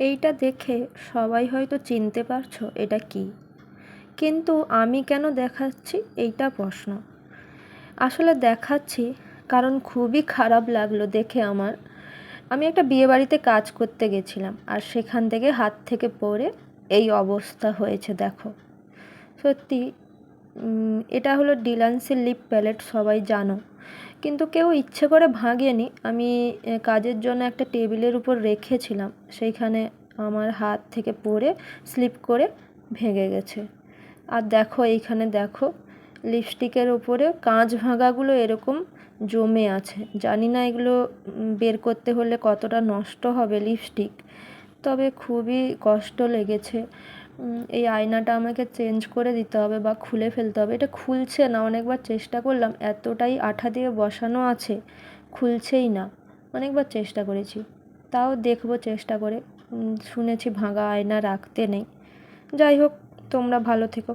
এইটা দেখে সবাই হয়তো চিনতে পারছ এটা কী। কিন্তু আমি কেন দেখাচ্ছি এইটা প্রশ্ন। আসলে দেখাচ্ছি কারণ খুবই খারাপ লাগল দেখে আমার। আমি একটা বিয়েবাড়িতে কাজ করতে গেছিলাম আর সেখান থেকে হাত থেকে পড়ে এই অবস্থা হয়েছে দেখো। সত্যি এটা হলো ডিলান্সের লিপ প্যালেট সবাই জানো। কিন্তু কেউ ইচ্ছে করে ভাঙেনি। আমি কাজের জন্য একটা টেবিলের উপর রেখেছিলাম। সেইখানে আমার হাত থেকে পড়ে স্লিপ করে ভেঙে গেছে। আর দেখো, এইখানে দেখো লিপস্টিকের ওপরে কাঁচ ভাঙাগুলো এরকম জমে আছে। জানি না এগুলো বের করতে হলে কতটা নষ্ট হবে লিপস্টিক তবে খুবই কষ্ট লেগেছে। এই আয়নাটা আমাকে চেঞ্জ করে দিতে হবে বা খুলে ফেলতে হবে। এটা খুলছে না, অনেকবার চেষ্টা করলাম, এতটাই আঠা দিয়ে বসানো আছে, খুলছেই না। অনেকবার চেষ্টা করেছি, তাও দেখব চেষ্টা করে। শুনেছি ভাঙা আয়না রাখতে নেই। যাই হোক, তোমরা ভালো থেকো।